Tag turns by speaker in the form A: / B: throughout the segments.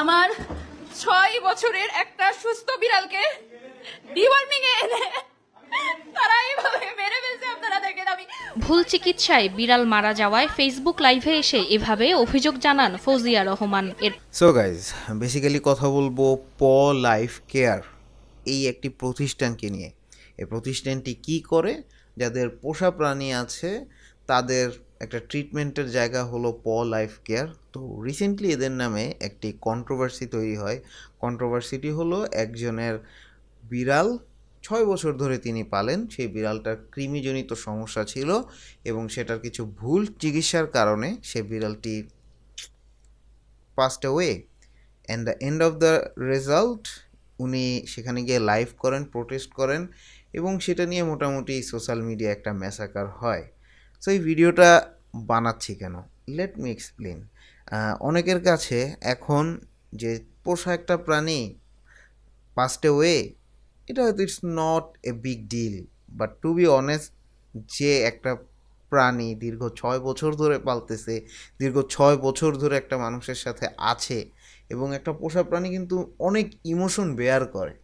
A: আমার ছয় বছরের একটা সুস্থ বিড়ালকে ডিওয়ার্মিং এ এনে তারা এইভাবে মেরে ফেলছে আপনারা দেখেন আমি।
B: ভুল চিকিৎসায় বিড়াল মারা যাওয়ায় ফেসবুক লাইভে এসে এভাবে অভিযোগ জানান ফৌজিয়া রহমান। এর
C: সো গাইজ বেসিক্যালি কথা বলব প লাইফ কেয়ার এই একটি প্রতিষ্ঠানকে নিয়ে। এই প্রতিষ্ঠানটি কি করে? যাদের পোষা প্রাণী আছে তাদের একটা ট্রিটমেন্টের জায়গা হলো প লাইফ কেয়ার তো রিসেন্টলি এদের নামে একটি কন্ট্রোভার্সি তৈরি হয়। কন্ট্রোভার্সিটি হলো একজনের বিড়াল, ছয় বছর ধরে তিনি পালেন। সেই বিড়ালটার কৃমিজনিত সমস্যা ছিল এবং সেটার কিছু ভুল চিকিৎসার কারণে সে বিড়ালটি passed away and the end of the result উনি সেখানে গিয়ে লাইভ করেন প্রোটেস্ট করেন এবং সেটা নিয়ে মোটামুটি সোশ্যাল মিডিয়া একটা ম্যাসাকার হয়। সো এই ভিডিওটা বানাচ্ছি কেন? লেট মি এক্সপ্লেন অনেকের কাছে এখন যে পোষা একটা প্রাণী পাস্ট ওয়ে এটা হয়তো it's not a big deal but to be honest যে একটা প্রাণী দীর্ঘ ছয় বছর ধরে পালতেছে, দীর্ঘ ছয় বছর ধরে একটা মানুষের সাথে আছে, এবং একটা পোষা প্রাণী কিন্তু অনেক ইমোশন বেয়ার করে,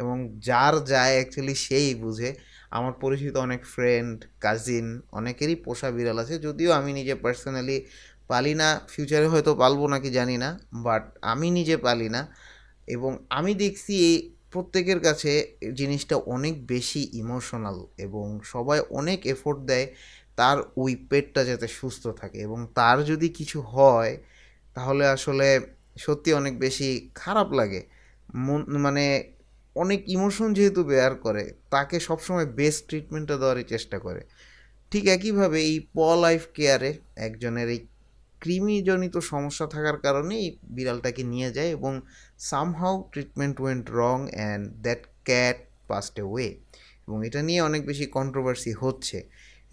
C: এবং যার যায় অ্যাকচুয়ালি সেই বুঝে আমার পরিচিত অনেক ফ্রেন্ড কাজিন অনেকেরই পোষা বিড়াল আছে, যদিও আমি নিজে পার্সোনালি পালি না। ফিউচারে হয়তো পালবো নাকি জানি না বাট আমি নিজে পালি না। এবং আমি দেখছি এই প্রত্যেকের কাছে জিনিসটা অনেক বেশি ইমোশনাল এবং সবাই অনেক এফোর্ট দেয় তার ওই পেটটা যাতে সুস্থ থাকে। এবং তার যদি কিছু হয়, তাহলে আসলে সত্যি অনেক বেশি খারাপ লাগে। মন মানে অনেক ইমোশন যেহেতু বেয়ার করে, তাকে সবসময় বেস্ট ট্রিটমেন্টটা দেওয়ারই চেষ্টা করে। ঠিক একইভাবে এই প লাইফ কেয়ারে একজনের এই কৃমিজনিত সমস্যা থাকার কারণে এই বিড়ালটাকে নিয়ে যায় এবং somehow treatment went wrong and that cat passed away এবং এটা নিয়ে অনেক বেশি কন্ট্রোভার্সি হচ্ছে।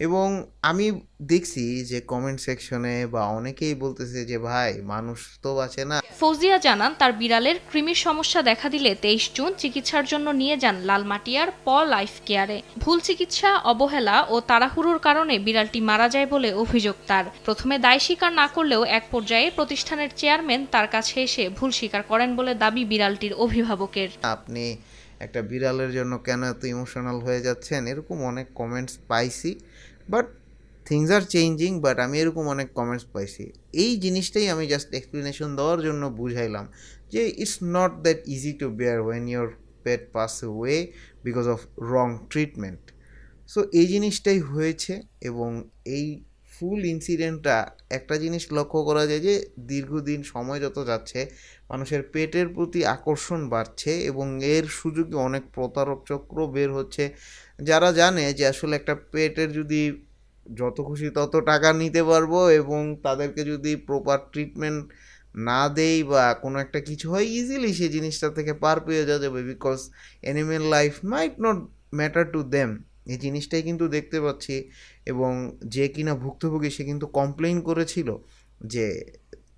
C: এবং আমি দেখছি যে কমেন্ট সেকশনে বা অনেকেই বলতেছে যে ভাই মানুষ তো আছে না।
B: ফৌজিয়া জানান তার বিড়ালের কৃমির সমস্যা দেখা দিলে তেইশ জুন চিকিৎসার জন্য নিয়ে যান লালমাটিয়ার প লাইফ কেয়ারে। ভুল চিকিৎসা অবহেলা ও তাড়াহুড়োর কারণে বিড়ালটি মারা যায় বলে অভিযোগ তার। প্রথমে দায় স্বীকার না করলেও এক পর্যায়ে প্রতিষ্ঠানের চেয়ারম্যান তার কাছে এসে ভুল স্বীকার করেন বলে দাবি বিড়ালটির অভিভাবকের।
C: আপনি একটা বিড়ালের জন্য কেন এত ইমোশনাল হয়ে যাচ্ছেন? এরকম অনেক কমেন্টস পাইছি but things are changing but আমি এরকম অনেক কমেন্টস পাইছি। এই জিনিসটাই আমি জাস্ট এক্সপ্লেনেশন দেওয়ার জন্য বুঝাইলাম যে it's not that easy to bear when your pet pass away because of wrong treatment so এই জিনিসটাই হয়েছে এবং এই ফুল ইনসিডেন্টটা একটা জিনিস লক্ষ্য করা যায় যে, দীর্ঘদিন সময় যত যাচ্ছে, মানুষের পেটের প্রতি আকর্ষণ বাড়ছে এবং এর সুযোগে অনেক প্রতারক চক্র বের হচ্ছে। যারা জানে যে, আসলে একটা পেটের যদি যত খুশি তত টাকা নিতে পারব এবং তাদেরকে যদি প্রপার ট্রিটমেন্ট না দেই বা কোনো একটা কিছু হয় ইজিলি সেই জিনিসটা থেকে পার পেয়ে যাওয়া যাবে because animal life might not matter to them এই জিনিসটাই কিন্তু দেখতে পাচ্ছি এবং যে কিনা ভুক্তভোগী সে কিন্তু কমপ্লেন করেছিল যে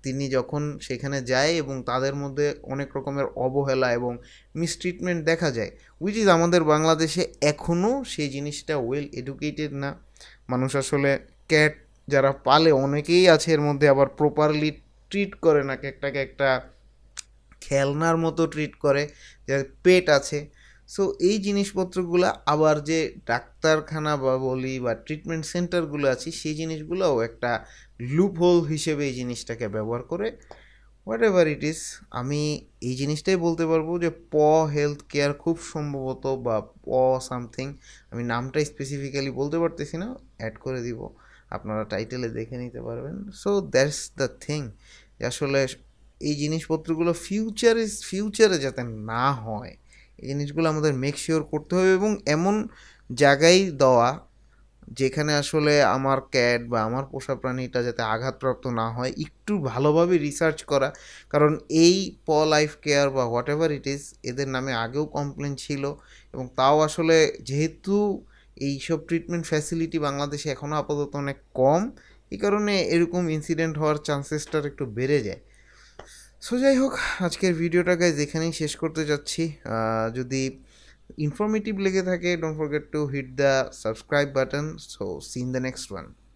C: তিনি যখন সেখানে যায় এবং তাদের মধ্যে অনেক রকমের অবহেলা এবং মিসট্রিটমেন্ট দেখা যায় উইচ ইজ আমাদের বাংলাদেশে এখনও সেই জিনিসটা ওয়েল এডুকেটেড না। মানুষ আসলে ক্যাট যারা পালে অনেকেই আছে এর মধ্যে আবার প্রপারলি ট্রিট করে না একটাকে একটা খেলনার মতো ট্রিট করে যার পেট আছে। সো এই জিনিসপত্রগুলো আবার যে ডাক্তারখানা বা বলি বা ট্রিটমেন্ট সেন্টারগুলো আছে, সেই জিনিসগুলোও একটা লুপ হোল হিসেবে এই জিনিসটাকে ব্যবহার করে। হোয়াট এভার ইট ইজ আমি এই জিনিসটাই বলতে পারব যে প হেলথ কেয়ার খুব সম্ভবত বা প সামথিং আমি নামটা স্পেসিফিক্যালি বলতে পারতেছি না অ্যাড করে দিব। আপনারা টাইটেলে দেখে নিতে পারবেন। সো দ্যাটস দ্য থিং আসলে এই জিনিসপত্রগুলো ফিউচারে ফিউচারে যাতে না হয় এই জিনিসগুলো আমাদের মেক শিওর করতে হবে এবং এমন জায়গায় দেওয়া যেখানে আসলে আমার ক্যাট বা আমার পোষা প্রাণীটা যাতে আঘাতপ্রাপ্ত না হয়, একটু ভালোভাবে রিসার্চ করা। কারণ এই প লাইফ কেয়ার বা হোয়াট এভার ইট ইজ এদের নামে আগেও কমপ্লেন ছিল এবং তাও আসলে যেহেতু এইসব ট্রিটমেন্ট ফ্যাসিলিটি বাংলাদেশে এখনও আপাতত অনেক কম, এই কারণে এরকম ইনসিডেন্ট হওয়ার চান্সেসটার একটু বেড়ে যায়। সো যাই হোক, আজকের ভিডিওটাকে যেখানেই শেষ করতে যাচ্ছি। যদি ইনফরমেটিভ লেগে থাকে don't forget to hit the subscribe button so seen the next one